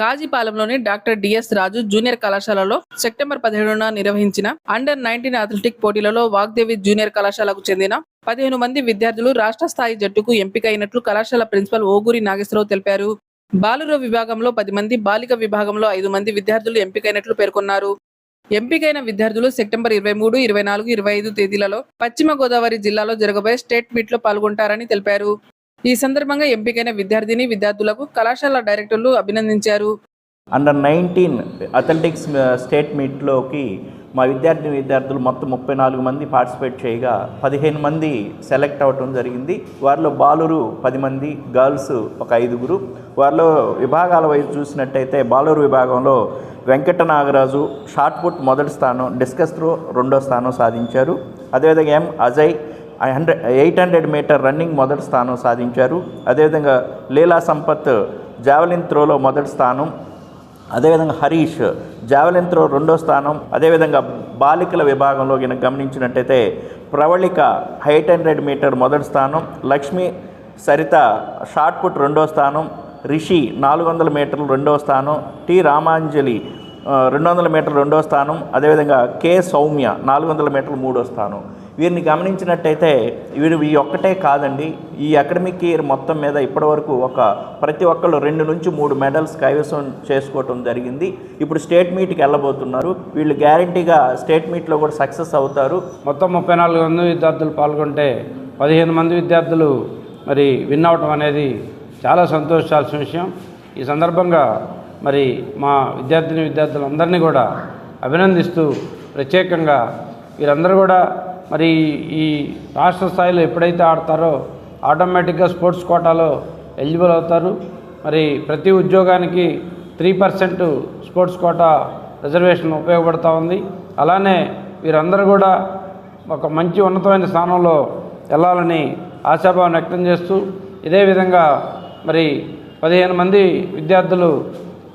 కాజీపాలెంలోని doctor D S Raju junior కళాశాలలో September పదిహేడున నిర్వహించిన అండర్ నైన్టీన్ అథ్లెటిక్ పోటీలలో వాగ్దేవి జూనియర్ కళాశాలకు చెందిన పదిహేను మంది విద్యార్థులు రాష్ట్ర స్థాయి జట్టుకు ఎంపికైనట్లు కళాశాల ప్రిన్సిపల్ ఓగూరి నాగేశ్వరరావు తెలిపారు. బాలుర విభాగంలో పది మంది బాలిక విభాగంలో ఐదు మంది విద్యార్థులు ఎంపికైనట్లు పేర్కొన్నారు. ఎంపికైన విద్యార్థులు సెప్టెంబర్ ఇరవై మూడు ఇరవై నాలుగు ఇరవై ఐదు తేదీలలో పశ్చిమ గోదావరి జిల్లాలో జరగబోయే స్టేట్ మీట్లో పాల్గొంటారని తెలిపారు. ఈ సందర్భంగా ఎంపికైన విద్యార్థిని విద్యార్థులకు కళాశాల డైరెక్టర్లు అభినందించారు. అండర్ నైన్టీన్ అథ్లెటిక్స్ స్టేట్ మీట్లోకి మా విద్యార్థి విద్యార్థులు మొత్తం ముప్పై నాలుగు మంది పార్టిసిపేట్ చేయగా పదిహేను మంది సెలెక్ట్ అవ్వటం జరిగింది. వారిలో బాలురు పది మంది గర్ల్స్ ఒక ఐదుగురు. వారిలో విభాగాల వైపు చూసినట్టయితే బాలురు విభాగంలో వెంకట నాగరాజు షార్ట్ పుట్ మొదటి స్థానం డిస్కస్ త్రో రెండో స్థానం సాధించారు. అదేవిధంగా M. Ajay hundred eight hundred metre running మొదటి స్థానం సాధించారు. అదేవిధంగా లీలా సంపత్ జావలిన్ త్రోలో మొదటి స్థానం అదేవిధంగా హరీష్ జావెలిన్ త్రో రెండో స్థానం అదేవిధంగా బాలికల విభాగంలో కనుక గమనించినట్టయితే ప్రవళిక ఎయిట్ హండ్రెడ్ మీటర్ మొదటి స్థానం లక్ష్మి సరిత షార్ట్ పుట్ రెండో స్థానం రిషి నాలుగు వందల మీటర్లు రెండో స్థానం టి రామాంజలి రెండు వందల మీటర్లు రెండో స్థానం అదేవిధంగా కె సౌమ్య నాలుగు వందల మీటర్లు మూడో స్థానం. వీరిని గమనించినట్టయితే వీరు ఈ ఒక్కటే కాదండి. ఈ అకాడమిక్ ఇయర్ మొత్తం మీద ఇప్పటివరకు ఒక ప్రతి ఒక్కళ్ళు రెండు నుంచి మూడు మెడల్స్ కైవసం చేసుకోవటం జరిగింది. ఇప్పుడు స్టేట్ మీట్కి వెళ్ళబోతున్నారు. వీళ్ళు గ్యారంటీగా స్టేట్ మీట్లో కూడా సక్సెస్ అవుతారు. మొత్తం ముప్పై నాలుగు మంది విద్యార్థులు పాల్గొంటే పదిహేను మంది విద్యార్థులు మరి విన్ అవటం అనేది చాలా సంతోషాల్సిన విషయం. ఈ సందర్భంగా మరి మా విద్యార్థిని విద్యార్థులందరినీ కూడా అభినందిస్తూ ప్రత్యేకంగా వీరందరూ కూడా మరి ఈ రాష్ట్ర స్థాయిలో ఎప్పుడైతే ఆడతారో ఆటోమేటిక్గా స్పోర్ట్స్ కోటాలో ఎలిజిబుల్ అవుతారు. మరి ప్రతి ఉద్యోగానికి three percent sports quota reservation ఉపయోగపడుతూ ఉంది. అలానే వీరందరూ కూడా ఒక మంచి ఉన్నతమైన స్థానంలో వెళ్ళాలని ఆశాభావం వ్యక్తం చేస్తూ ఇదే విధంగా మరి పదిహేను మంది విద్యార్థులు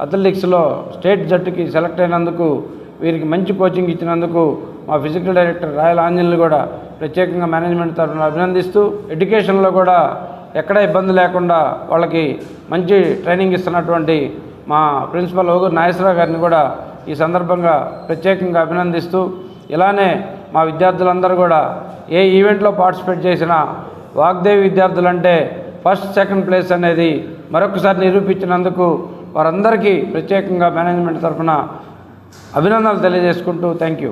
అథ్లెటిక్స్లో స్టేట్ జట్టుకి సెలెక్ట్ అయినందుకు వీరికి మంచి కోచింగ్ ఇచ్చినందుకు మా ఫిజికల్ డైరెక్టర్ రాయల్ ఆంజనేయులు కూడా ప్రత్యేకంగా మేనేజ్మెంట్ తరఫున అభినందిస్తూ ఎడ్యుకేషన్లో కూడా ఎక్కడ ఇబ్బంది లేకుండా వాళ్ళకి మంచి ట్రైనింగ్ ఇస్తున్నటువంటి మా ప్రిన్సిపల్ ఓగూరు నాగేశ్వరరావు గారిని కూడా ఈ సందర్భంగా ప్రత్యేకంగా అభినందిస్తూ ఇలానే మా విద్యార్థులందరూ కూడా ఏ ఈవెంట్లో పార్టిసిపేట్ చేసినా వాగ్దేవి విద్యార్థులంటే ఫస్ట్ సెకండ్ ప్లేస్ అనేది మరొకసారి నిరూపించినందుకు వారందరికీ ప్రత్యేకంగా మేనేజ్మెంట్ తరఫున అభినందనలు తెలియజేసుకుంటూ థ్యాంక్ యూ.